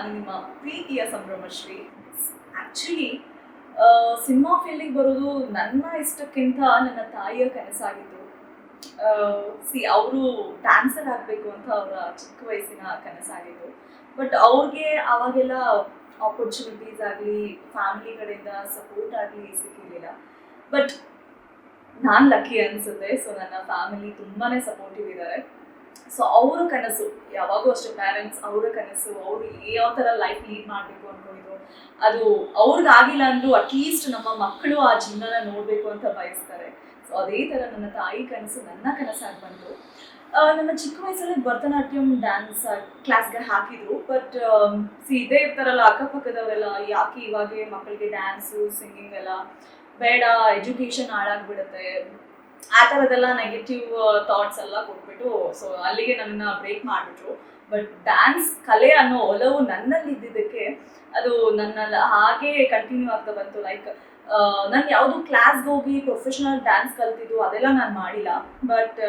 ನಾನು ನಿಮ್ಮ ಪ್ರೀತಿಯ ಸಂಭ್ರಮಶ್ರೀ. ಆ್ಯಕ್ಚುಲಿ ಸಿನಿಮಾ ಫೀಲ್ಡಿಗೆ ಬರೋದು ನನ್ನ ಇಷ್ಟಕ್ಕಿಂತ ನನ್ನ ತಾಯಿಯ ಕನಸಾಗಿತ್ತು. ಸಿ ಅವರು ಡ್ಯಾನ್ಸರ್ ಆಗಬೇಕು ಅಂತ ಅವರ ಚಿಕ್ಕ ವಯಸ್ಸಿನ ಕನಸಾಗಿತ್ತು. ಬಟ್ ಅವ್ರಿಗೆ ಆವಾಗೆಲ್ಲ ಆಪರ್ಚುನಿಟೀಸ್ ಆಗಲಿ ಫ್ಯಾಮಿಲಿ ಕಡೆಯಿಂದ ಸಪೋರ್ಟ್ ಆಗಲಿ ಸಿಕ್ಕಿರಲಿಲ್ಲ. ಬಟ್ ನಾನು ಲಕ್ಕಿ ಅನಿಸುತ್ತೆ. ಸೊ ನನ್ನ ಫ್ಯಾಮಿಲಿ ತುಂಬಾ ಸಪೋರ್ಟಿವ್ ಇದ್ದಾರೆ. ಸೊ ಅವರ ಕನಸು, ಯಾವಾಗೂ ಅಷ್ಟೇ ಪೇರೆಂಟ್ಸ್ ಅವರ ಕನಸು, ಅವರು ಯಾವ ಥರ ಲೈಫ್ ಲೀಡ್ ಮಾಡಬೇಕು ಅನ್ಕೊಂಡಿದ್ರು ಅದು ಅವ್ರಿಗಾಗಿಲ್ಲ ಅಂದ್ರೂ ಅಟ್ಲೀಸ್ಟ್ ನಮ್ಮ ಮಕ್ಕಳು ಆ ಜೀವನನ ನೋಡಬೇಕು ಅಂತ ಬಯಸ್ತಾರೆ. ಸೊ ಅದೇ ಥರ ನನ್ನ ತಾಯಿ ಕನಸು, ನನ್ನ ಕನಸಾಗಿ ಬಂತು. ನನ್ನ ಚಿಕ್ಕ ವಯಸ್ಸಲ್ಲಿ ಭರತನಾಟ್ಯಂ ಡ್ಯಾನ್ಸ್ ಕ್ಲಾಸ್ಗೆ ಹಾಕಿದ್ರು ಬಟ್ ಸಿ ಇದೇ ಇರ್ತಾರಲ್ಲ, ಅಕ್ಕಪಕ್ಕದವರೆಲ್ಲ, ಯಾಕೆ ಇವಾಗೆ ಮಕ್ಕಳಿಗೆ ಡ್ಯಾನ್ಸು ಸಿಂಗಿಂಗ್ ಎಲ್ಲ ಬೇಡ ಎಜುಕೇಷನ್ ಹಾಳಾಗ್ಬಿಡುತ್ತೆ ಆ ಥರದ್ದೆಲ್ಲ ನೆಗೆಟಿವ್ ಥಾಟ್ಸ್ ಎಲ್ಲ ಕೊಟ್ಬಿಟ್ಟು ಸೊ ಅಲ್ಲಿಗೆ ನನ್ನ ಬ್ರೇಕ್ ಮಾಡಿಬಿಟ್ರು. ಬಟ್ ಡ್ಯಾನ್ಸ್ ಕಲೆ ಅನ್ನೋ ಒಲವು ನನ್ನಲ್ಲಿ ಇದ್ದಿದ್ದಕ್ಕೆ ಅದು ನನ್ನ ಹಾಗೆ ಕಂಟಿನ್ಯೂ ಆಗ್ತಾ ಬಂತು. ಲೈಕ್ ನಾನು ಯಾವುದು ಕ್ಲಾಸ್ಗೆ ಹೋಗಿ ಪ್ರೊಫೆಷನಲ್ ಡ್ಯಾನ್ಸ್ ಕಲ್ತಿದ್ದು ಅದೆಲ್ಲ ನಾನು ಮಾಡಿಲ್ಲ. ಬಟ್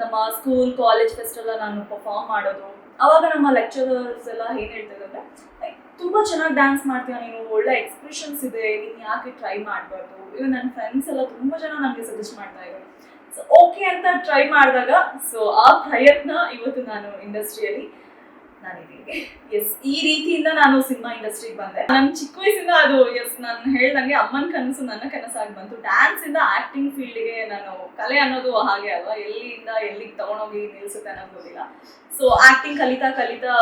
ನಮ್ಮ ಸ್ಕೂಲ್ ಕಾಲೇಜ್ ಫೆಸ್ಟೆಲ್ಲ ನಾನು ಪರ್ಫಾರ್ಮ್ ಮಾಡೋದು. ಅವಾಗ ನಮ್ಮ ಲೆಕ್ಚರರ್ಸ್ ಎಲ್ಲ ಏನು ಹೇಳ್ತಿದ್ದಾರೆ ಲೈಕ್ ತುಂಬ ಚೆನ್ನಾಗಿ ಡ್ಯಾನ್ಸ್ ಮಾಡ್ತೀಯ ನೀನು, ಒಳ್ಳೆ ಎಕ್ಸ್ಪ್ರೆಷನ್ಸ್ ಇದೆ, ನೀನು ಯಾಕೆ ಟ್ರೈ ಮಾಡಬಾರ್ದು? ಇವ್ ನನ್ನ ಫ್ರೆಂಡ್ಸ್ ಎಲ್ಲ ತುಂಬ ಜನ ನನಗೆ ಸಜೆಸ್ಟ್ ಮಾಡ್ತಾ ಇದ್ದಾರೆ ಸೊ ಓಕೆ ಅಂತ ಟ್ರೈ ಮಾಡಿದಾಗ ಸೊ ಆ ಪ್ರಯತ್ನ ಇವತ್ತು ನಾನು ಇಂಡಸ್ಟ್ರಿಯಲ್ಲಿ ನಾನಿದ್ದೀನಿ ಎಸ್ ಈ ರೀತಿಯಿಂದ ನಾನು ಸಿನಿಮಾ ಇಂಡಸ್ಟ್ರಿಗೆ ಬಂದೆ. ನನ್ನ ಚಿಕ್ಕ ವಯಸ್ಸಿಂದ ಅದು ಎಸ್ ನಾನು ಹೇಳ್ದಂಗೆ ಅಮ್ಮನ ಕನಸು ನನ್ನ ಕನಸಾಗಿ ಬಂತು. ಡ್ಯಾನ್ಸ್ ಇಂದ ಆಕ್ಟಿಂಗ್ ಫೀಲ್ಡ್ಗೆ ನಾನು ಕಲೆ ಅನ್ನೋದು ಹಾಗೆ ಅಲ್ವಾ? ಎಲ್ಲಿಂದ ಎಲ್ಲಿಗೆ ತಗೊಂಡೋಗಿ ನಿಲ್ಸುತ್ತೆ ಅನ್ನೋದು ಗೊತ್ತಿಲ್ಲ. ಸೊ ಆಕ್ಟಿಂಗ್ ಕಲಿತಾ ಕಲಿತಾ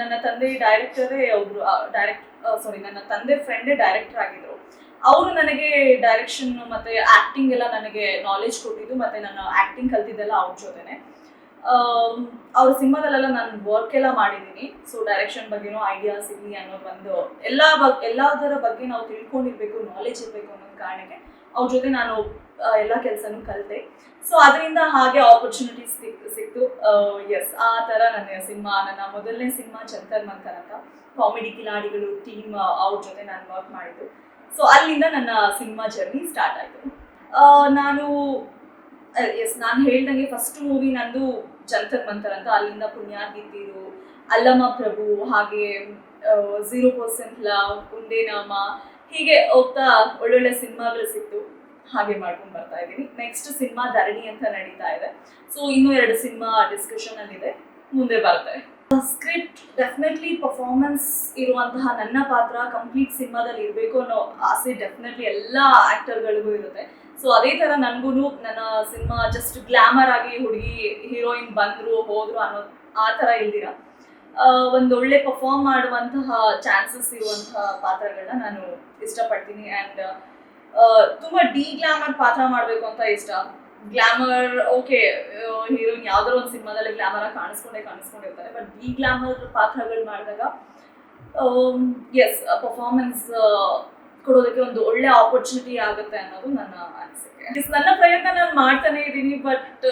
ನನ್ನ ತಂದೆ ಡೈರೆಕ್ಟರೇ ಒಬ್ರು ಡೈರೆಕ್ಟ್ ಸಾರಿ ನನ್ನ ತಂದೆ ಫ್ರೆಂಡೇ ಡೈರೆಕ್ಟರ್ ಆಗಿದ್ರು. ಅವರು ನನಗೆ ಡೈರೆಕ್ಷನ್ ಮತ್ತೆ ಆಕ್ಟಿಂಗ್ ಎಲ್ಲ ನನಗೆ ನಾಲೆಜ್ ಕೊಟ್ಟಿದ್ದು, ಮತ್ತೆ ನಾನು ಆಕ್ಟಿಂಗ್ ಕಲ್ತಿದ್ದೆಲ್ಲ ಅವ್ರ ಜೊತೆನೆ. ಅವ್ರ ಸಿನಿಮಾದಲ್ಲೆಲ್ಲ ನಾನು ವರ್ಕ್ ಎಲ್ಲ ಮಾಡಿದ್ದೀನಿ. ಸೊ ಡೈರೆಕ್ಷನ್ ಬಗ್ಗೆನೂ ಐಡಿಯಾಸ್ ಇರಲಿ ಅನ್ನೋ ಒಂದು ಎಲ್ಲ ಬಗ್, ಎಲ್ಲದರ ಬಗ್ಗೆ ನಾವು ತಿಳ್ಕೊಂಡಿರ್ಬೇಕು ನಾಲೆಜ್ ಇರಬೇಕು ಅನ್ನೋ ಕಾರಣಕ್ಕೆ ಅವ್ರ ಜೊತೆ ನಾನು ಎಲ್ಲ ಕೆಲಸನೂ ಕಲಿತೆ. ಸೊ ಅದರಿಂದ ಹಾಗೆ ಆಪರ್ಚುನಿಟೀಸ್ ಸಿಕ್ತು. ಎಸ್ ಆ ಥರ ನನ್ನ ಸಿನಿಮಾ, ನನ್ನ ಮೊದಲನೇ ಸಿನಿಮಾ ಚಂತರ್ ಮಂತರ್ ಅಂತ. ಕಾಮಿಡಿ ಕಿಲಾಡಿಗಳು ಟೀಮ್ ಅವ್ರ ಜೊತೆ ನಾನು ವರ್ಕ್ ಮಾಡಿದ್ದು. ಸೊ ಅಲ್ಲಿಂದ ನನ್ನ ಸಿನಿಮಾ ಜರ್ನಿ ಸ್ಟಾರ್ಟ್ ಆಯಿತು. ನಾನು ಎಸ್, ನಾನು ಹೇಳ್ದಂಗೆ ಫಸ್ಟ್ ಮೂವಿ ನಂದು ಜಂತರ್ ಮಂತರ್ ಅಂತ, ಅಲ್ಲಿಂದ ಪುಣ್ಯಾದಿತ್ತಿರು ಅಲ್ಲಮ್ಮ ಪ್ರಭು, ಹಾಗೆ ಝೀರೋ ಪರ್ಸೆಂಟ್ ಲವ್ ಒಂದೇ ನಾಮ, ಹೀಗೆ ಹೋಗ್ತಾ ಒಳ್ಳೊಳ್ಳೆ ಸಿನಿಮಾಗಳು ಸಿಕ್ತು. ಹಾಗೆ ಮಾಡ್ಕೊಂಡು ಬರ್ತಾ ಇದ್ದೀನಿ. ನೆಕ್ಸ್ಟ್ ಸಿನಿಮಾ ಧರಣಿ ಅಂತ ನಡೀತಾ ಇದೆ. ಸೊ ಇನ್ನೂ ಎರಡು ಸಿನಿಮಾ ಡಿಸ್ಕಷನ್ ಅಲ್ಲಿ ಇದೆ. ಮುಂದೆ ಬರ್ತಾರೆ ಸ್ಕ್ರಿಪ್ಟ್ ಡೆಫಿನೆಟ್ಲಿ ಪರ್ಫಾರ್ಮೆನ್ಸ್ ಇರುವಂತಹ ನನ್ನ ಪಾತ್ರ ಕಂಪ್ಲೀಟ್ ಸಿನಿಮಾದಲ್ಲಿ ಇರಬೇಕು ಅನ್ನೋ ಆಸೆ ಡೆಫಿನೆಟ್ಲಿ ಎಲ್ಲ ಆಕ್ಟರ್ಗಳಿಗೂ ಇರುತ್ತೆ. ಸೊ ಅದೇ ಥರ ನನಗೂ ನನ್ನ ಸಿನಿಮಾ ಜಸ್ಟ್ ಗ್ಲಾಮರ್ ಆಗಿ ಹುಡುಗಿ ಹೀರೋಯಿನ್ ಬಂದ್ರು, ಹೋದ್ರು ಅನ್ನೋ ಆ ಥರ ಇಲ್ದಿರ. ಒಂದು ಒಳ್ಳೆ ಪರ್ಫಾರ್ಮ್ ಮಾಡುವಂತಹ ಚಾನ್ಸಸ್ ಇರುವಂತಹ ಪಾತ್ರಗಳನ್ನ ನಾನು ಇಷ್ಟಪಡ್ತೀನಿ ಆ್ಯಂಡ್ ತುಂಬ ಡಿ ಗ್ಲಾಮರ್ ಪಾತ್ರ ಮಾಡಬೇಕು ಅಂತ ಇಷ್ಟ. ಗ್ಲಾಮರ್ ಓಕೆ ಹೀರೋಯಿನ್ ಯಾವ್ದಾರ ಒಂದು ಸಿನಿಮಾದಲ್ಲಿ ಗ್ಲಾಮರ್ ಆಗಿ ಕಾಣಿಸ್ಕೊಂಡೇ, ಕಾಣಿಸ್ಕೊಂಡಿರ್ತಾರೆ ಬಟ್ ಡಿ ಗ್ಲಾಮರ್ ಪಾತ್ರಗಳು ಮಾಡಿದಾಗ ಎಸ್ ಪರ್ಫಾರ್ಮೆನ್ಸ್ ಕೊಡೋದಕ್ಕೆ ಒಂದು ಒಳ್ಳೆ ಆಪರ್ಚುನಿಟಿ ಆಗುತ್ತೆ ಅನ್ನೋದು ನನ್ನ ಅನಿಸಿಕೆ. ನನ್ನ ಪ್ರಯತ್ನ ನಾನು ಮಾಡ್ತಾನೆ ಇದ್ದೀನಿ ಬಟ್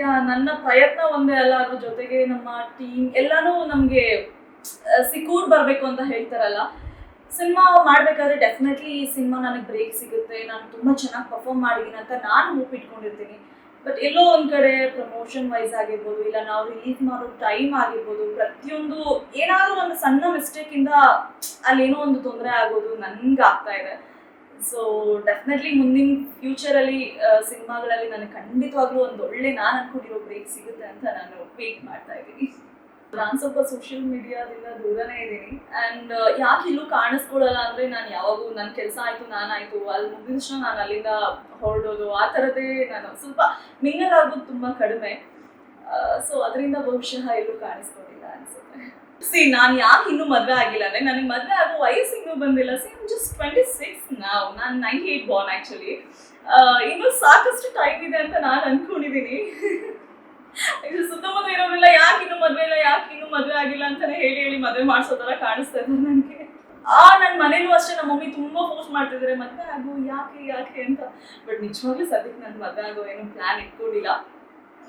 ಯಾ, ನನ್ನ ಪ್ರಯತ್ನ ಒಂದೇ ಅಲ್ಲ, ಅದ್ರ ಜೊತೆಗೆ ನಮ್ಮ ಟೀಮ್ ಎಲ್ಲಾನು ನಮಗೆ ಸಿಕ್ಕೂರ್ ಬರಬೇಕು ಅಂತ ಹೇಳ್ತಾರಲ್ಲ, ಸಿನಿಮಾ ಮಾಡಬೇಕಾದ್ರೆ ಡೆಫಿನೆಟ್ಲಿ ಈ ಸಿನಿಮಾ ನನಗೆ ಬ್ರೇಕ್ ಸಿಗುತ್ತೆ, ನಾನು ತುಂಬ ಚೆನ್ನಾಗಿ ಪರ್ಫಾರ್ಮ್ ಮಾಡಿದ್ದೀನಿ ಅಂತ ನಾನು ಒಪ್ಪಿಟ್ಕೊಂಡಿರ್ತೀನಿ. ಬಟ್ ಎಲ್ಲೋ ಒಂದು ಕಡೆ ಪ್ರಮೋಷನ್ ವೈಸ್ ಆಗಿರ್ಬೋದು, ಇಲ್ಲ ನಾವು ರಿಲೀಸ್ ಮಾಡೋ ಟೈಮ್ ಆಗಿರ್ಬೋದು, ಪ್ರತಿಯೊಂದು ಏನಾದರೂ ಒಂದು ಸಣ್ಣ ಮಿಸ್ಟೇಕಿಂದ ಅಲ್ಲೇನೋ ಒಂದು ತೊಂದರೆ ಆಗೋದು ನನ್ಗೆ ಆಗ್ತಾ ಇದೆ. ಸೊ ಡೆಫಿನೆಟ್ಲಿ ಮುಂದಿನ ಫ್ಯೂಚರಲ್ಲಿ ಸಿನಿಮಾಗಳಲ್ಲಿ ನನಗೆ ಖಂಡಿತವಾಗ್ಲೂ ಒಂದು ಒಳ್ಳೆ ನಾನು ಅನ್ಕೊಂಡಿರೋ ಬ್ರೇಕ್ ಸಿಗುತ್ತೆ ಅಂತ ನಾನು ವೇಟ್ ಮಾಡ್ತಾ ಇದ್ದೀನಿ. ನಾನು ಸ್ವಲ್ಪ ಸೋಷಿಯಲ್ ಮೀಡಿಯಾದಿಂದ ದೂರನೇ ಇದ್ದೀನಿ. ಆ್ಯಂಡ್ ಯಾಕೆ ಇಲ್ಲೂ ಕಾಣಿಸ್ಕೊಳ್ಳಲ್ಲ ಅಂದರೆ ನಾನು ಯಾವಾಗೂ ನನ್ನ ಕೆಲಸ ಆಯಿತು ನಾನಾಯಿತು ಅಲ್ಲಿ ಮುಗಿದ ನಾನು ಅಲ್ಲಿಂದ ಹೊರಡೋದು, ಆ ಥರದ್ದೇ ನಾನು ಸ್ವಲ್ಪ ಮಿಂಗಲ್ ಆಗೋದು ತುಂಬ ಕಡಿಮೆ. ಸೊ ಅದರಿಂದ ಬಹುಶಃ ಎಲ್ಲೂ ಕಾಣಿಸ್ಕೊಂಡಿಲ್ಲ ಅನಿಸುತ್ತೆ. ಸಿ ನಾನು ಯಾಕೆ ಇನ್ನೂ ಮದುವೆ ಆಗಿಲ್ಲ ಅಂದರೆ ನನಗೆ ಮದುವೆ ಆಗೋ ವಯಸ್ಸು ಇನ್ನೂ ಬಂದಿಲ್ಲ. ಸಿ ಜಸ್ಟ್ ಟ್ವೆಂಟಿ ಸಿಕ್ಸ್ ನಾವು ನಾನು ನೈಂಟಿ ಏಯ್ಟ್ ಬಾರ್ನ್ ಆ್ಯಕ್ಚುಲಿ ಇನ್ನೂ ಸಾಕಷ್ಟು ಟೈಮ್ ಇದೆ ಅಂತ ನಾನು ಅಂದ್ಕೊಂಡಿದ್ದೀನಿ ಸುತ್ತಮುತ್ತ ಇರೋರೆಲ್ಲ ಯಾಕೆ ಇನ್ನೂ ಮದುವೆ ಇಲ್ಲ ಯಾಕೆ ಇನ್ನೂ ಮದುವೆ ಆಗಿಲ್ಲ ಅಂತಾನೆ ಹೇಳಿ ಹೇಳಿ ಮದುವೆ ಮಾಡಿಸೋ ಥರ ಕಾಣಿಸ್ತಾ ಇದೆ ನನಗೆ. ಆ ನನ್ನ ಮನೇಲೂ ಅಷ್ಟೇ ನಮ್ಮ ಮಮ್ಮಿ ತುಂಬ ಫೋರ್ಸ್ ಮಾಡ್ತಿದ್ದಾರೆ ಮದುವೆ ಆಗು, ಯಾಕೆ ಯಾಕೆ ಅಂತ. ಬಟ್ ನಿಜವಾಗ್ಲೂ ಸದ್ಯಕ್ಕೆ ನನ್ನ ಮದುವೆ ಆಗೋ ಏನು ಪ್ಲಾನ್ ಇಟ್ಕೊಂಡಿಲ್ಲ.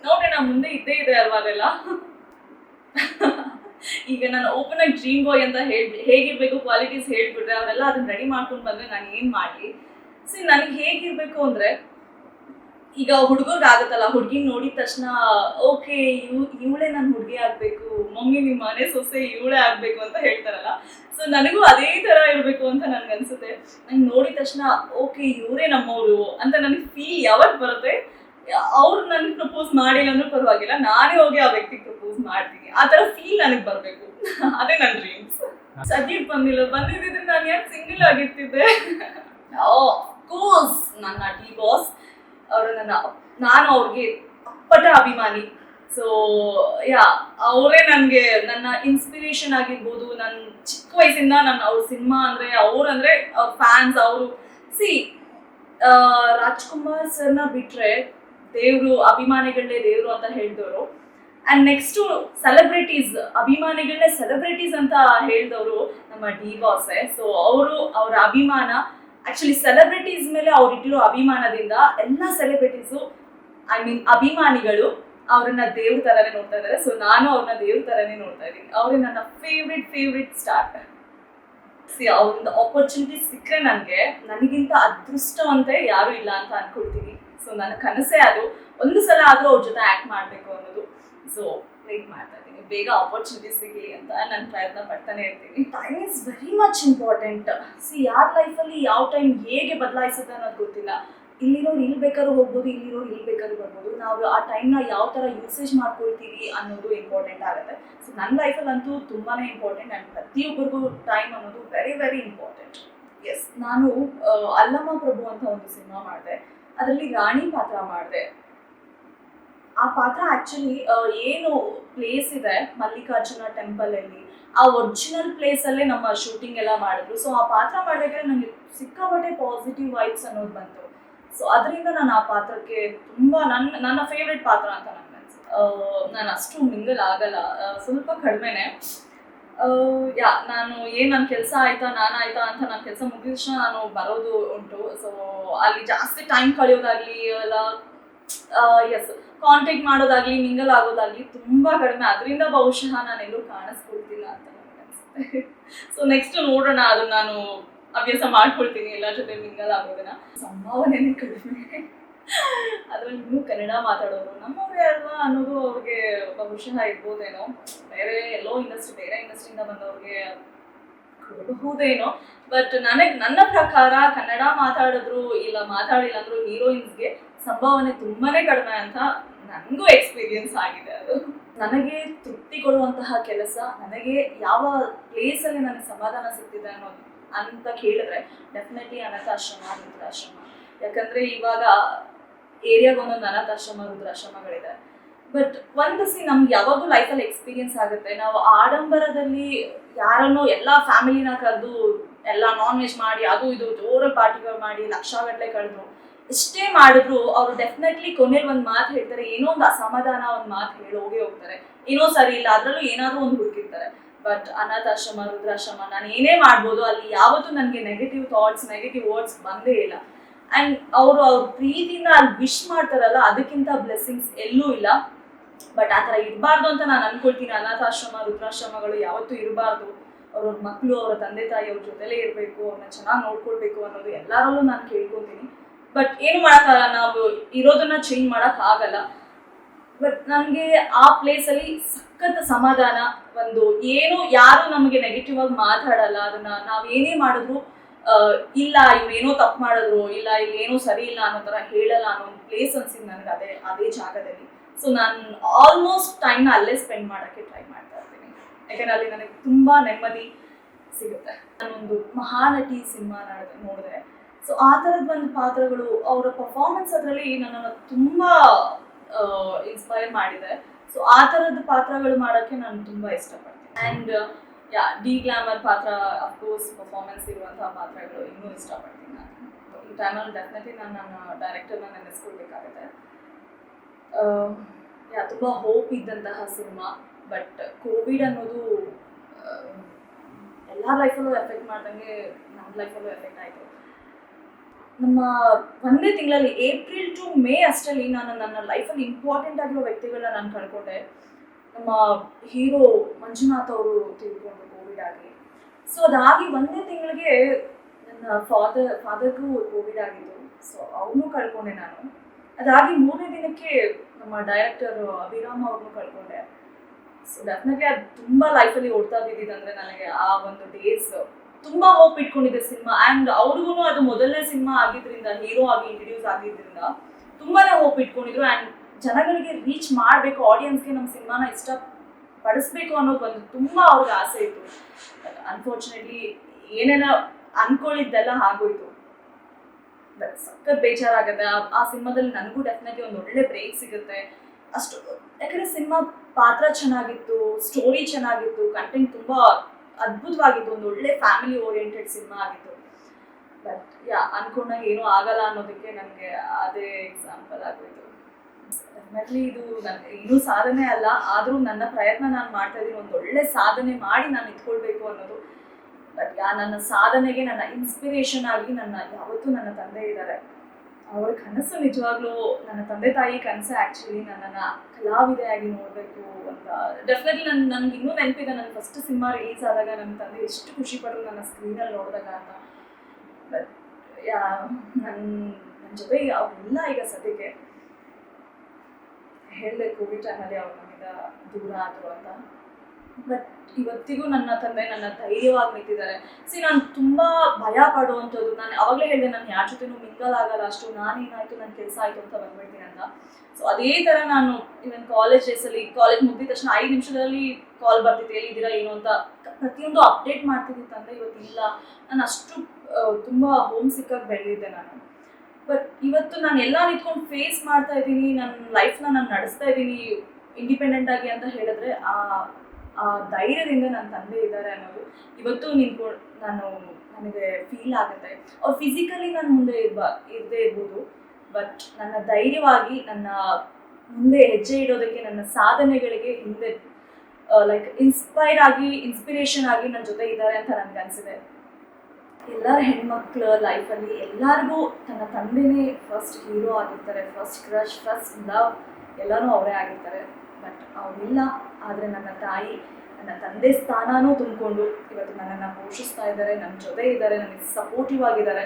ನೋಡೋಣ ಮುಂದೆ ಇದ್ದೇ ಇದೆ ಅಲ್ವಾ ಅದೆಲ್ಲ? ಈಗ ನಾನು ಓಪನ್ ಆಗಿ ಡ್ರೀಮ್ ಬಾಯ್ ಅಂತ ಹೇಳಿ, ಹೇಗಿರ್ಬೇಕು ಕ್ವಾಲಿಟೀಸ್ ಹೇಳ್ಬಿಟ್ರೆ, ಅವರೆಲ್ಲ ಅದನ್ನ ರೆಡಿ ಮಾಡ್ಕೊಂಡು ಬಂದ್ರೆ ನಾನು ಏನು ಮಾಡಲಿ? ಸಿ ನನಗೆ ಹೇಗಿರ್ಬೇಕು ಅಂದರೆ ಈಗ ಹುಡುಗರ್ಗ ಆಗುತ್ತಲ್ಲ, ಹುಡುಗಿನ ನೋಡಿದ ತಕ್ಷಣ, ಓಕೆ, ಇವ್, ಇವಳೇ ನನ್ನ ಹುಡುಗಿ ಆಗ್ಬೇಕು, ಮಮ್ಮಿ ನಿಮ್ಮ ಮನೆ ಸೊಸೆ ಇವಳೇ ಆಗ್ಬೇಕು ಅಂತ ಹೇಳ್ತಾರಲ್ಲ. ಸೊ ನನಗೂ ಅದೇ ತರ ಇರಬೇಕು ಅಂತ ನನ್ಗೆ ಅನ್ಸುತ್ತೆ. ನಂಗೆ ನೋಡಿದ ತಕ್ಷಣ, ಓಕೆ, ಇವರೇ ನಮ್ಮವರು ಅಂತ ನನಗೆ ಫೀಲ್ ಯಾವತ್ತು ಬರುತ್ತೆ, ಅವ್ರು ನನ್ಗೆ ಪ್ರಪೋಸ್ ಮಾಡಿಲ್ಲ ಅಂದ್ರೂ ಪರವಾಗಿಲ್ಲ, ನಾನೇ ಹೋಗಿ ಆ ವ್ಯಕ್ತಿಗೆ ಪ್ರಪೋಸ್ ಮಾಡ್ತೀನಿ. ಆ ತರ ಫೀಲ್ ನನಗೆ ಬರಬೇಕು. ಅದೇ ನನ್ನ ಡ್ರೀಮ್ಸ್ ಸದ್ಯಕ್ಕೆ ಬಂದಿಲ್ಲ, ಬಂದಿದ್ದಿದ್ರೆ ನಾನು ಯಾಕೆ ಸಿಂಗಲ್ ಆಗಿರ್ತಿದ್ದೆ? ಕೋರ್ಸ್ ನನ್ನ ಟಿ ಬಾಸ್ ಅವರು ನನ್ನ ನಾನು ಅವ್ರಿಗೆ ಅಪ್ಪಟ ಅಭಿಮಾನಿ. ಸೊ ಯಾ ಅವರೇ ನನಗೆ ನನ್ನ ಇನ್ಸ್ಪಿರೇಷನ್ ಆಗಿರ್ಬೋದು ನನ್ನ ಚಿಕ್ಕ ವಯಸ್ಸಿಂದ ನಾನು ಅವ್ರ ಸಿನಿಮಾ ಅಂದರೆ ಅವ್ರಂದ್ರೆ ಅವ್ರ ಫ್ಯಾನ್ಸ್ ಅವರು. ಸಿ ರಾಜ್ಕುಮಾರ್ ಸರ್ನ ಬಿಟ್ರೆ ದೇವರು ಅಭಿಮಾನಿಗಳೇ ದೇವರು ಅಂತ ಹೇಳಿದವರು. ಆ್ಯಂಡ್ ನೆಕ್ಸ್ಟು ಸೆಲೆಬ್ರಿಟೀಸ್ ಅಭಿಮಾನಿಗಳನ್ನೇ ಸೆಲೆಬ್ರಿಟೀಸ್ ಅಂತ ಹೇಳಿದವರು ನಮ್ಮ ಡಿ ಬಾಸೆ. ಸೊ ಅವರು ಅವರ ಅಭಿಮಾನ ಆಕ್ಚುಲಿ ಸೆಲೆಬ್ರಿಟೀಸ್ ಮೇಲೆ ಅವ್ರಿಟ್ಟಿರೋ ಅಭಿಮಾನದಿಂದ ಎಲ್ಲ ಸೆಲೆಬ್ರಿಟೀಸು ಐ ಮೀನ್ ಅಭಿಮಾನಿಗಳು ಅವ್ರನ್ನ ದೇವ್ರ ತರಾನೇ ನೋಡ್ತಾ ಇದ್ದಾರೆ ಸೊ ನಾನು ಅವ್ರನ್ನ ದೇವ್ರ ತರಾನೇ ನೋಡ್ತಾ ಇದ್ದೀನಿ. ಅವ್ರೇ ನನ್ನ ಫೇವ್ರೆಟ್ ಫೇವ್ರೆಟ್ ಸ್ಟಾರ್ ಸಿ ಅವ್ರಿಂದ ಆಪರ್ಚುನಿಟಿ ಸಿಕ್ಕರೆ ನನಗೆ, ನನಗಿಂತ ಅದೃಷ್ಟವಂತೆ ಯಾರು ಇಲ್ಲ ಅಂತ ಅನ್ಕೊಳ್ತೀನಿ. ಸೊ ನನ್ನ ಕನಸೇ ಅದು. ಒಂದು ಸಲ ಆದರೂ ಅವ್ರ ಜೊತೆ ಆ್ಯಕ್ಟ್ ಮಾಡಬೇಕು ಅನ್ನೋದು ಸೊ ವೆಯ್ಟ್ ಮಾಡ್ತಾ ಇದ್ದೀನಿ ಬೇಗ ಆಪರ್ಚುನಿಟಿ ಸಿಗಲಿ ಅಂತ ನಾನು ಪ್ರಯತ್ನ ಪಡ್ತಾನೆ ಇರ್ತೀನಿ. Time is very much important see ಯಾರ ಲೈಫಲ್ಲಿ ಯಾವ ಟೈಮ್ ಹೇಗೆ ಬದಲಾಯಿಸುತ್ತೆ ಅನ್ನೋದು ಗೊತ್ತಿಲ್ಲ. ಇಲ್ಲಿರೋ ಇಲ್ಲಿ ಬೇಕಾದ್ರೂ ಹೋಗ್ಬೋದು, ಇಲ್ಲಿರೋರು ಇಲ್ಲಿ ಬೇಕಾದ್ರೂ ಬರ್ಬೋದು. ನಾವು ಆ ಟೈಮ್ನ ಯಾವ ಥರ ಯೂಸೇಜ್ ಮಾಡ್ಕೊಳ್ತೀವಿ ಅನ್ನೋದು ಇಂಪಾರ್ಟೆಂಟ್ ಆಗುತ್ತೆ. ಸೊ ನನ್ನ ಲೈಫಲ್ಲಂತೂ ತುಂಬಾ ಇಂಪಾರ್ಟೆಂಟ್ ಆ್ಯಂಡ್ ಪ್ರತಿಯೊಬ್ಬರಿಗೂ ಟೈಮ್ ಅನ್ನೋದು ವೆರಿ ವೆರಿ ಇಂಪಾರ್ಟೆಂಟ್ ಎಸ್ ನಾನು ಅಲ್ಲಮ್ಮ ಪ್ರಭು ಅಂತ ಒಂದು ಸಿನಿಮಾ ಮಾಡಿದೆ. ಅದರಲ್ಲಿ ರಾಣಿ ಪಾತ್ರ ಮಾಡಿದೆ. ಆ ಪಾತ್ರ ಆಕ್ಚುಲಿ ಏನು ಪ್ಲೇಸ್ ಇದೆ ಮಲ್ಲಿಕಾರ್ಜುನ ಟೆಂಪಲ್ ಅಲ್ಲಿ? ಆ ಒರಿಜಿನಲ್ ಪ್ಲೇಸ್ ಅಲ್ಲೇ ನಮ್ಮ ಶೂಟಿಂಗ್ ಎಲ್ಲ ಮಾಡಿದ್ರು. ಸೊ ಆ ಪಾತ್ರ ಮಾಡಿದ್ರೆ ನನಗೆ ಸಿಕ್ಕಾಪಟ್ಟೆ ಪಾಸಿಟಿವ್ ವೈಬ್ಸ್ ಅನ್ನೋದು ಬಂತು. ಸೊ ಅದರಿಂದ ನಾನು ಆ ಪಾತ್ರಕ್ಕೆ ತುಂಬಾ ನನ್ನ ನನ್ನ ಫೇವ್ರೆಟ್ ಪಾತ್ರ ಅಂತ ನನಗೆ ನಾನು ಅಷ್ಟು ಮಿಂಗಲ್ ಆಗಲ್ಲ. ಸ್ವಲ್ಪ ಕಡಿಮೆನೆ. ಯಾ, ನಾನು ಏನು ನನ್ನ ಕೆಲಸ ಆಯ್ತಾ, ನಾನು ಆಯ್ತಾ ಅಂತ ನನ್ನ ಕೆಲಸ ಮುಗಿದ ನಾನು ಬರೋದು ಉಂಟು. ಸೊ ಅಲ್ಲಿ ಜಾಸ್ತಿ ಟೈಮ್ ಕಳೆಯೋದಾಗ್ಲಿ ಎಲ್ಲ ಎಸ್ ಕಾಂಟ್ಯಾಕ್ಟ್ ಮಾಡೋದಾಗ್ಲಿ ಮಿಂಗಲ್ ಆಗೋದಾಗ್ಲಿ ತುಂಬಾ ಕಡಿಮೆ. ಅದರಿಂದ ಬಹುಶಃ ನಾನು ಎಲ್ಲೂ ಕಾಣಿಸ್ಕೊಳ್ತಿಲ್ಲ ಅಂತ ಸೊ ನೆಕ್ಸ್ಟ್ ನೋಡೋಣ ಅದು ನಾನು ಅಭ್ಯಾಸ ಮಾಡ್ಕೊಳ್ತೀನಿ ಎಲ್ಲ ಜೊತೆ ಮಿಂಗಲ್ ಆಗೋದನ್ನ. ಸಂಭಾವನೆನೇ ಕಡಿಮೆ. ಅದ್ರಲ್ಲಿ ಇನ್ನೂ ಕನ್ನಡ ಮಾತಾಡೋರು ನಮ್ಮವರೇ ಅಲ್ವಾ, ಅನ್ನೋದು ಅವ್ರಿಗೆ ಬಹುಶಃ ಇರ್ಬೋದೇನೋ. ಬೇರೆ ಎಲ್ಲೋ ಇಂಡಸ್ಟ್ರಿ ಬೇರೆ ಇಂಡಸ್ಟ್ರಿಯಿಂದ ಬಂದವ್ರಿಗೆ ಕೊಡಬಹುದೇನೋ. ಬಟ್ ನನಗೆ, ನನ್ನ ಪ್ರಕಾರ ಕನ್ನಡ ಮಾತಾಡಿದ್ರು, ಇಲ್ಲ ಮಾತಾಡಿಲ್ಲ ಅಂದ್ರೂ ಹೀರೋಯಿನ್ಸ್ಗೆ ಸಂಭಾವನೆ ತುಂಬಾನೇ ಕಡಿಮೆ ಅಂತ ನನಗೂ ಎಕ್ಸ್ಪೀರಿಯನ್ಸ್ ಆಗಿದೆ ಅದು. ನನಗೆ ತೃಪ್ತಿ ಕೊಡುವಂತಹ ಕೆಲಸ, ನನಗೆ ಯಾವ ಪ್ಲೇಸಲ್ಲಿ ನನಗೆ ಸಮಾಧಾನ ಸಿಗ್ತಿದೆ ಅನ್ನೋದು ಅಂತ ಕೇಳಿದ್ರೆ ಡೆಫಿನೆಟ್ಲಿ ಅನಾಥಾಶ್ರಮ ರುದ್ರಾಶ್ರಮ ಯಾಕಂದ್ರೆ ಇವಾಗ ಏರಿಯಾಗ ಒಂದೊಂದು ಅನಾಥಾಶ್ರಮ ರುದ್ರಾಶ್ರಮಗಳಿದೆ ಬಟ್ ಒಂದು ಸಿ ನಮ್ಗೆ ಯಾವಾಗಲೂ ಲೈಫಲ್ಲಿ ಎಕ್ಸ್ಪೀರಿಯನ್ಸ್ ಆಗುತ್ತೆ. ನಾವು ಆಡಂಬರದಲ್ಲಿ ಯಾರನ್ನೋ ಎಲ್ಲ ಫ್ಯಾಮಿಲಿನ ಕರೆದು ಎಲ್ಲ ನಾನ್ ವೆಜ್ ಮಾಡಿ, ಅದು ಇದು ಜೋರ ಪಾರ್ಟಿಗಳು ಮಾಡಿ, ಲಕ್ಷಗಟ್ಟಲೆ ಕಳೆದ್ರು ಎಷ್ಟೇ ಮಾಡಿದ್ರು ಅವರು ಡೆಫಿನೆಟ್ಲಿ ಕೊನೆಯಲ್ಲಿ ಒಂದು ಮಾತು ಹೇಳ್ತಾರೆ, ಏನೋ ಒಂದು ಅಸಮಾಧಾನ ಒಂದು ಮಾತು ಹೇಳಿ ಹೋಗಿ ಹೋಗ್ತಾರೆ. ಏನೋ ಸರಿ ಇಲ್ಲ, ಅದರಲ್ಲೂ ಏನಾದರೂ ಒಂದು ಹುಡುಕಿರ್ತಾರೆ. ಬಟ್ ಅನಾಥಾಶ್ರಮ ರುದ್ರಾಶ್ರಮ ನಾನು ಏನೇ ಮಾಡ್ಬೋದು, ಅಲ್ಲಿ ಯಾವತ್ತೂ ನನಗೆ ನೆಗೆಟಿವ್ ಥಾಟ್ಸ್ ನೆಗೆಟಿವ್ ವರ್ಡ್ಸ್ ಬಂದೇ ಇಲ್ಲ. ಆ್ಯಂಡ್ ಅವರು ಅವ್ರ ಪ್ರೀತಿಯಿಂದ ಅಲ್ಲಿ ವಿಶ್ ಮಾಡ್ತಾರಲ್ಲ, ಅದಕ್ಕಿಂತ ಬ್ಲೆಸ್ಸಿಂಗ್ಸ್ ಎಲ್ಲೂ ಇಲ್ಲ. ಬಟ್ ಆ ಥರ ಇರಬಾರ್ದು ಅಂತ ನಾನು ಅನ್ಕೊಳ್ತೀನಿ. ಅನಾಥಾಶ್ರಮ ರುದ್ರಾಶ್ರಮಗಳು ಯಾವತ್ತೂ ಇರಬಾರ್ದು. ಅವ್ರವ್ರ ಮಕ್ಕಳು ಅವರ ತಂದೆ ತಾಯಿ ಅವ್ರ ಜೊತೆಲೇ ಇರಬೇಕು ಅವ್ರನ್ನ ಚೆನ್ನಾಗಿ ನೋಡ್ಕೊಳ್ಬೇಕು ಅನ್ನೋದು ಎಲ್ಲರಲ್ಲೂ ನಾನು ಕೇಳ್ಕೊತೀನಿ. ಬಟ್ ಏನು ಮಾಡೋಕ್ಕಾಗಲ್ಲ, ನಾವು ಇರೋದನ್ನ ಚೇಂಜ್ ಮಾಡೋಕ್ಕಾಗಲ್ಲ. ಬಟ್ ನನಗೆ ಆ ಪ್ಲೇಸಲ್ಲಿ ಸಖತ್ ಸಮಾಧಾನ, ಒಂದು ಏನು ಯಾರು ನಮಗೆ ನೆಗೆಟಿವ್ ಆಗಿ ಮಾತಾಡಲ್ಲ. ಅದನ್ನ ನಾವು ಏನೇ ಮಾಡಿದ್ರು ಇಲ್ಲ, ಇವ್ರೇನೋ ತಪ್ಪು ಮಾಡಿದ್ರು, ಇಲ್ಲ ಇಲ್ಲಿ ಏನೋ ಸರಿ ಇಲ್ಲ ಅನ್ನೋ ಥರ ಹೇಳಲ್ಲ ಅನ್ನೋ ಒಂದು ಪ್ಲೇಸ್ ಅನ್ಸಿದ್ದು ನನಗೆ ಅದೇ ಅದೇ ಜಾಗದಲ್ಲಿ. ಸೊ ನಾನು ಆಲ್ಮೋಸ್ಟ್ ಟೈಮ್ನ ಅಲ್ಲೇ ಸ್ಪೆಂಡ್ ಮಾಡೋಕ್ಕೆ ಟ್ರೈ ಮಾಡ್ತಾ ಇರ್ತೀನಿ. ಯಾಕಂದ್ರೆ ಅಲ್ಲಿ ನನಗೆ ತುಂಬ ನೆಮ್ಮದಿ ಸಿಗುತ್ತೆ. ನಾನೊಂದು ಮಹಾನಟಿ ಸಿನಿಮಾ ನೋಡಿದೆ. ಸೊ ಆ ಥರದ ಒಂದು ಪಾತ್ರಗಳು ಅವರ ಪರ್ಫಾರ್ಮೆನ್ಸ್ ಅದರಲ್ಲಿ ನನ್ನನ್ನು ತುಂಬ ಇನ್ಸ್ಪೈರ್ ಮಾಡಿದೆ. ಸೊ ಆ ಥರದ ಪಾತ್ರಗಳು ಮಾಡೋಕ್ಕೆ ನಾನು ತುಂಬ ಇಷ್ಟಪಡ್ತೀನಿ. ಆ್ಯಂಡ್ ಯಾ ಡಿ ಗ್ಲಾಮರ್ ಪಾತ್ರ ಅಫ್ಕೋರ್ಸ್ ಪರ್ಫಾರ್ಮೆನ್ಸ್ ಇರುವಂತಹ ಪಾತ್ರಗಳು ಇನ್ನೂ ಇಷ್ಟಪಡ್ತೀನಿ ನಾನು. ಈ ಟೈಮಲ್ಲಿ ಡೆಫಿನೆಟ್ಲಿ ನಾನು ನನ್ನ ಡೈರೆಕ್ಟರ್ನ ನೆನೆಸ್ಕೊಳ್ಬೇಕಾಗುತ್ತೆ ಯಾ ತುಂಬ ಹೋಪ್ ಇದ್ದಂತಹ ಸಿನಿಮಾ. ಬಟ್ ಕೋವಿಡ್ ಅನ್ನೋದು ಎಲ್ಲ ಲೈಫಲ್ಲೂ ಎಫೆಕ್ಟ್ ಮಾಡ್ದಂಗೆ ನಮ್ಮ ಲೈಫಲ್ಲೂ ಎಫೆಕ್ಟ್ ಆಯಿತು. ನಮ್ಮ ಒಂದೇ ತಿಂಗಳಲ್ಲಿ ಏಪ್ರಿಲ್ ಟು ಮೇ ಅಷ್ಟರಲ್ಲಿ ನಾನು ನನ್ನ ಲೈಫಲ್ಲಿ ಇಂಪಾರ್ಟೆಂಟ್ ಆಗಿರೋ ವ್ಯಕ್ತಿಗಳನ್ನ ನಾನು ಕಳ್ಕೊಂಡೆ ನಮ್ಮ ಹೀರೋ ಮಂಜುನಾಥ್ ಅವರು ತಿಳ್ಕೊಂಡು ಕೋವಿಡ್ ಆಗಿ. ಸೊ ಅದಾಗಿ ಒಂದೇ ತಿಂಗಳಿಗೆ ನನ್ನ ಫಾದರ್ ಫಾದರ್ಗೂ ಕೋವಿಡ್ ಆಗಿದ್ದು. ಸೊ ಅವನು ಕಳ್ಕೊಂಡೆ ನಾನು. ಅದಾಗಿ ಮೂರನೇ ದಿನಕ್ಕೆ ನಮ್ಮ ಡೈರೆಕ್ಟರ್ ಅಭಿರಾಮ್ ಅವ್ರನ್ನು ಕಳ್ಕೊಂಡೆ ಸೊ ಡೆಫಿನೆಟ್ಲಿ ಅದು ತುಂಬ ಲೈಫಲ್ಲಿ ಓಡ್ತಾ ಬಿದ್ದಿದ್ದಂದ್ರೆ ನನಗೆ ಆ ಒಂದು ಡೇಸ್ ತುಂಬಾ ಹೋಪ್ ಇಟ್ಕೊಂಡಿದೆ ಸಿನಿಮಾ. ಅಂಡ್ ಅವ್ರಿಗೂ ಅದು ಮೊದಲನೇ ಸಿನಿಮಾ ಆಗಿದ್ರಿಂದ ಹೀರೋ ಆಗಿ ಇಂಟ್ರಡ್ಯೂಸ್ ಆಗಿದ್ರಿಂದ ತುಂಬಾನೇ ಹೋಪ್ ಇಟ್ಕೊಂಡಿದ್ರು. ಅಂಡ್ ಜನಗಳಿಗೆ ರೀಚ್ ಮಾಡಬೇಕು ಆಡಿಯನ್ಸ್ಗೆ ನಮ್ಮ ಸಿನಿಮಾನ ಇಷ್ಟ ಪಡಿಸ್ಬೇಕು ಅನ್ನೋದು ಒಂದು ತುಂಬಾ ಅವ್ರಿಗೆ ಆಸೆ ಇತ್ತು. ಅನ್ಫಾರ್ಚುನೇಟ್ಲಿ ಏನೇನ ಅನ್ಕೊಂಡಿದ್ದೆಲ್ಲ ಆಗೋಯ್ತು. ಬಟ್ ಸಖತ್ ಬೇಜಾರಾಗುತ್ತೆ. ಆ ಸಿನಿಮಾದಲ್ಲಿ ನನಗೂ ಡೆಫಿನೆಟ್ಲಿ ಒಂದು ಒಳ್ಳೆ ಬ್ರೇಕ್ ಸಿಗುತ್ತೆ. ಅಷ್ಟು ಯಾಕಂದ್ರೆ ಸಿನಿಮಾ ಪಾತ್ರ ಚೆನ್ನಾಗಿತ್ತು ಸ್ಟೋರಿ ಚೆನ್ನಾಗಿತ್ತು ಕಂಟೆಂಟ್ ತುಂಬಾ ಅದ್ಭುತವಾಗಿತ್ತು, ಒಂದು ಒಳ್ಳೆ ಫ್ಯಾಮಿಲಿ ಓರಿಯೆಂಟೆಡ್ ಸಿನಿಮಾ ಆಗಿತ್ತು. ಬಟ್ ಯಾ ಅನ್ಕೊಂಡಾಗ ಏನೂ ಆಗಲ್ಲ ಅನ್ನೋದಕ್ಕೆ ನನಗೆ ಅದೇ ಎಕ್ಸಾಂಪಲ್ ಆಗೋಯ್ತು. ಡೆಫಿನೆಟ್ಲಿ ಇದು ನನ್ನ ಇನ್ನೂ ಸಾಧನೆ ಅಲ್ಲ, ಆದರೂ ನನ್ನ ಪ್ರಯತ್ನ ನಾನು ಮಾಡ್ತಾ ಇದ್ದೀನಿ, ಒಂದು ಒಳ್ಳೆ ಸಾಧನೆ ಮಾಡಿ ನಾನು ಇಟ್ಕೊಳ್ಬೇಕು ಅನ್ನೋದು. ಬಟ್ ಯಾ ನನ್ನ ಸಾಧನೆಗೆ, ನನ್ನ ಇನ್ಸ್ಪಿರೇಷನ್ ಆಗಿ ನನ್ನ, ಯಾವತ್ತೂ ನನ್ನ ತಂದೆ ಇದ್ದಾರೆ. ಅವಳ ಕನಸು ನಿಜವಾಗ್ಲೂ ನನ್ನ ತಂದೆ ತಾಯಿ ಕನಸು ಆ್ಯಕ್ಚುಲಿ ನನ್ನನ್ನು ಕಲಾವಿದೆಯಾಗಿ ನೋಡಬೇಕು ಅಂತ. ಡೆಫಿನೆಟ್ಲಿ ನನ್ನ ನನ್ಗೆ ಇನ್ನೂ ನೆನಪಿದೆ ನನ್ನ ಫಸ್ಟ್ ಸಿನಿಮಾ ರಿಲೀಸ್ ಆದಾಗ ನನ್ನ ತಂದೆ ಎಷ್ಟು ಖುಷಿ ಪಟ್ಟರು ನನ್ನ ಸ್ಕ್ರೀನಲ್ಲಿ ನೋಡಿದಾಗ ಅಂತ. ಬಟ್ ಯಾ ನನ್ನ ನನ್ನ ಜೊತೆ ಅವ್ರಿಲ್ಲ ಈಗ ಸದ್ಯಕ್ಕೆ ಹೇಳಿದೆ ಕೋವಿಡ್ ಟೈಮಲ್ಲಿ ಅವ್ರು ನಮ್ಮಿಂದ ದೂರ ಆದರು ಅಂತ. ಬಟ್ ಇವತ್ತಿಗೂ ನನ್ನ ತಂದೆ ನನ್ನ ಧೈರ್ಯವಾಗಿ ನಿಂತಿದ್ದಾರೆ. ಸಿ ನಾನು ತುಂಬ ಭಯ ಪಡುವಂಥದ್ದು. ನಾನು ಅವಾಗಲೇ ಹೇಳಿದೆ, ನಾನು ಯಾರ ಜೊತೆನೂ ಮಿಂಗಲ್ ಆಗಲ್ಲ. ಅಷ್ಟು ನಾನೇನಾಯಿತು ನನ್ನ ಕೆಲಸ ಆಯಿತು ಅಂತ ಬಂದ್ಬಿಡ್ತೀನಿ ಅಂತ. ಸೊ ಅದೇ ಥರ ನಾನು ಇವನ್ ಕಾಲೇಜ್ ಡೇಸಲ್ಲಿ ಕಾಲೇಜ್ ಮುಗಿದ ತಕ್ಷಣ ಐದು ನಿಮಿಷದಲ್ಲಿ ಕಾಲ್ ಬರ್ತಿತ್ತು. ಎಲ್ಲಿದ್ದೀರಾ, ಏನು ಅಂತ ಪ್ರತಿಯೊಂದು ಅಪ್ಡೇಟ್ ಮಾಡ್ತಿದ್ದೀನಿ ತಂದೆ, ಇವತ್ತಿಲ್ಲ. ನಾನು ಅಷ್ಟು ತುಂಬ ಹೋಮ್ ಸಿಕ್ಕಾಗಿ ಬೆಳೆದಿದ್ದೆ ನಾನು. ಬಟ್ ಇವತ್ತು ನಾನು ಎಲ್ಲ ನಿಂತ್ಕೊಂಡು ಫೇಸ್ ಮಾಡ್ತಾ ಇದ್ದೀನಿ. ನನ್ನ ಲೈಫ್ನ ನಾನು ನಡೆಸ್ತಾ ಇದ್ದೀನಿ. ಇಂಡಿಪೆಂಡೆಂಟ್ ಆಗಿ ಅಂತ ಹೇಳಿದ್ರೆ, ಆ ಆ ಧೈರ್ಯದಿಂದ ನನ್ನ ತಂದೆ ಇದ್ದಾರೆ ಅನ್ನೋದು ಇವತ್ತು ನಿಂತ್ಕೊಂಡು ನಾನು ನನಗೆ ಫೀಲ್ ಆಗುತ್ತೆ. ಅವ್ರು ಫಿಸಿಕಲಿ ನಾನು ಮುಂದೆ ಇರ್ಬ, ಇರದೇ ಇರ್ಬೋದು ಬಟ್ ನನ್ನ ಧೈರ್ಯವಾಗಿ ನನ್ನ ಮುಂದೆ ಹೆಜ್ಜೆ ಇಡೋದಕ್ಕೆ, ನನ್ನ ಸಾಧನೆಗಳಿಗೆ ಹಿಂದೆ ಲೈಕ್ ಇನ್ಸ್ಪೈರ್ ಆಗಿ ಇನ್ಸ್ಪಿರೇಷನ್ ಆಗಿ ನನ್ನ ಜೊತೆ ಇದ್ದಾರೆ ಅಂತ ನನಗೆ ಅನಿಸಿದೆ. ಎಲ್ಲರ ಹೆಣ್ಮಕ್ಳ ಲೈಫಲ್ಲಿ ಎಲ್ಲರಿಗೂ ತನ್ನ ತಂದೆನೇ ಫಸ್ಟ್ ಹೀರೋ ಆಗಿರ್ತಾರೆ ಫಸ್ಟ್ ಕ್ರಶ್ ಫಸ್ಟ್ ಲವ್ ಎಲ್ಲನೂ ಅವರೇ ಆಗಿರ್ತಾರೆ. ಬಟ್ ಅವರಿಲ್ಲ ಆದರೆ ನನ್ನ ತಾಯಿ, ನನ್ನ ತಂದೆ ಸ್ಥಾನನೂ ತುಂಬಿಕೊಂಡು ಇವತ್ತು ನನ್ನನ್ನು ಪೋಷಿಸ್ತಾ ಇದ್ದಾರೆ ನನ್ನ ಜೊತೆ ಇದ್ದಾರೆ, ನನಗೆ ಸಪೋರ್ಟಿವ್ ಆಗಿದ್ದಾರೆ.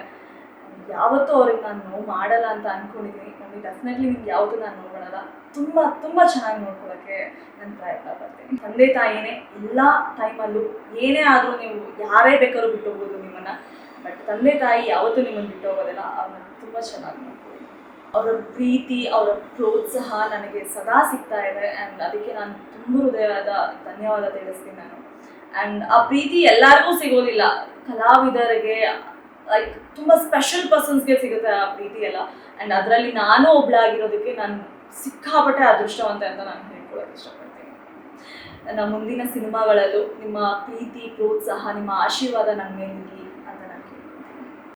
ಯಾವತ್ತೂ ಅವ್ರಿಗೆ ನಾನು ನೋವು ಮಾಡಲ್ಲ ಅಂತ ಅಂದ್ಕೊಂಡಿದ್ದೀನಿ ನನಗೆ ಡೆಫಿನೆಟ್ಲಿ ನಿಮ್ಗೆ ಯಾವತ್ತೂ ನಾನು ನೋವು ಮಾಡಲ್ಲ. ತುಂಬ ತುಂಬ ಚೆನ್ನಾಗಿ ನೋಡ್ಕೊಳ್ಳೋಕ್ಕೆ ನಾನು ಪ್ರಯತ್ನ ಪಡ್ತೀನಿ. ತಂದೆ ತಾಯಿನೇ, ಎಲ್ಲ ಟೈಮಲ್ಲೂ ಏನೇ ಆದರೂ ನೀವು ಯಾರೇ ಬೇಕಾದ್ರೂ ಬಿಟ್ಟು ನಿಮ್ಮನ್ನು. ಬಟ್ ತಂದೆ ತಾಯಿ ಯಾವತ್ತೂ ನಿಮ್ಮನ್ನು ಬಿಟ್ಟು ಹೋಗೋದಿಲ್ಲ ಅವ್ರನ್ನ ತುಂಬ ಚೆನ್ನಾಗಿ ಅವರ ಪ್ರೀತಿ, ಅವರ ಪ್ರೋತ್ಸಾಹ ನನಗೆ ಸದಾ ಸಿಗ್ತಾ ಇದೆ ಆ್ಯಂಡ್ ಅದಕ್ಕೆ ನಾನು ತುಂಬ ಹೃದಯದ ಧನ್ಯವಾದ ತಿಳಿಸ್ತೀನಿ ನಾನು. ಆ್ಯಂಡ್ ಆ ಪ್ರೀತಿ ಎಲ್ಲರಿಗೂ ಸಿಗೋದಿಲ್ಲ. ಕಲಾವಿದರಿಗೆ ಲೈಕ್ ತುಂಬ ಸ್ಪೆಷಲ್ ಪರ್ಸನ್ಸ್ಗೆ ಸಿಗುತ್ತೆ ಆ ಪ್ರೀತಿ ಎಲ್ಲ. ಆ್ಯಂಡ್ ಅದರಲ್ಲಿ ನಾನು ಒಬ್ಳಾಗಿರೋದಕ್ಕೆ ನಾನು ಸಿಕ್ಕಾಪಟ್ಟೆ ಅದೃಷ್ಟವಂತೆ ಅಂತ ನಾನು ಹೇಳ್ಕೊಳಕ್ಕೆ ಇಷ್ಟಪಡ್ತೀನಿ. ನನ್ನ ಮುಂದಿನ ಸಿನಿಮಾಗಳಲ್ಲೂ ನಿಮ್ಮ ಪ್ರೀತಿ, ಪ್ರೋತ್ಸಾಹ, ನಿಮ್ಮ ಆಶೀರ್ವಾದ ನನ್ನ ಮೇಲಿರಲಿ.